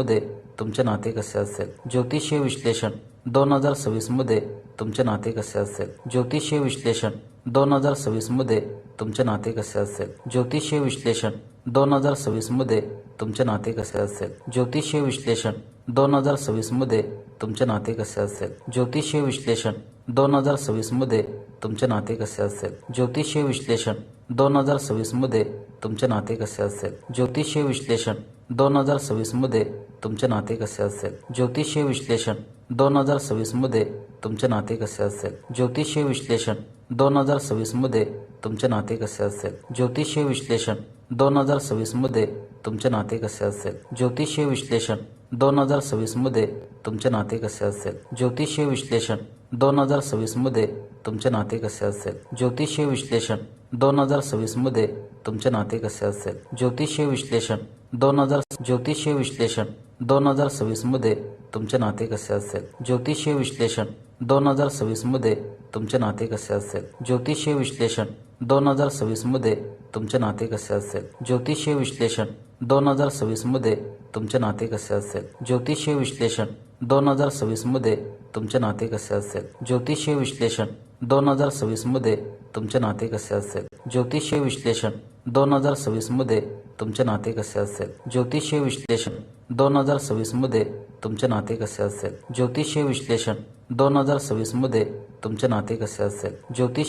मध्ये तुमचे नाते कसे असेल? ज्योतिषीय विश्लेषण दोन हज़ार सव्वीस मध्ये तुमचे नाते कसे असेल? ज्योतिषीय विश्लेषण दोन हज़ार सव्वीस मध्ये तुमचे नाते कसे असेल? ज्योतिषीय विश्लेषण दोन हज़ार सव्वीस मध्ये तुमचे नाते कसे असेल? ज्योतिषीय विश्लेषण दोन हज़ार सव्वीस मध्ये तुमचे नाते कसे असेल? ज्योतिषीय विश्लेषण दोन हज़ार सव्वीस मध्ये तुमचे नाते कसे असेल? ज्योतिषीय विश्लेषण दोन हज़ार सव्वीस मध्ये तुमचे नाते कसे असेल? ज्योतिषीय विश्लेषण दोन हज़ार सव्वीस मध्ये तुमचे नाते कसे असेल? ज्योतिषीय विश्लेषण दोन हज़ार सव्वीस मध्ये तुमचे नाते कसे असेल? ज्योतिषीय विश्लेषण दोन हज़ार सव्वीस मध्ये तुमचे नाते कसे असेल? ज्योतिषीय विश्लेषण दोन हज़ार सव्वीस मध्ये तुमचे नाते कसे असेल? ज्योतिषीय विश्लेषण दोन हज़ार सव्वीस मध्ये तुमचे नाते कसे असेल? ज्योतिषीय विश्लेषण दोन हज़ार सव्वीस मध्ये तुमचे नाते कसे असेल? ज्योतिषीय विश्लेषण दोन हज़ार सव्वीस मध्ये तुमचे नाते कसे असेल? ज्योतिषीय विश्लेषण दोन हजार ज्योतिषीय विश्लेषण दोन हजार सव्वीसमध्ये तुमचे नाते कसे असेल? ज्योतिषीय विश्लेषण दोन हजार सव्वीसमध्ये तुमचे नाते कसे असेल? ज्योतिषीय विश्लेषण दोन हजार सव्वीसमध्ये तुमचे नाते कसे असेल? ज्योतिषीय विश्लेषण दोन हजार सव्वीसमध्ये तुमचे नाते कसे असेल? ज्योतिषीय विश्लेषण दोन हजार सव्वीसमध्ये तुमचे नाते कसे असेल? ज्योतिषीय विश्लेषण दोन हजार सव्वीसमध्ये तुमचे नाते कसे असेल? ज्योतिषीय विश्लेषण दोन हजार सव्वीसमध्ये तुमचे नाते कसे असेल? ज्योतिषीय विश्लेषण दोन हजार सव्वीसमध्ये तुमचे नाते कसे असेल? ज्योतिषीय विश्लेषण दोन हजार सव्वीसमध्ये तुमचे नाते कसे असेल? ज्योतिष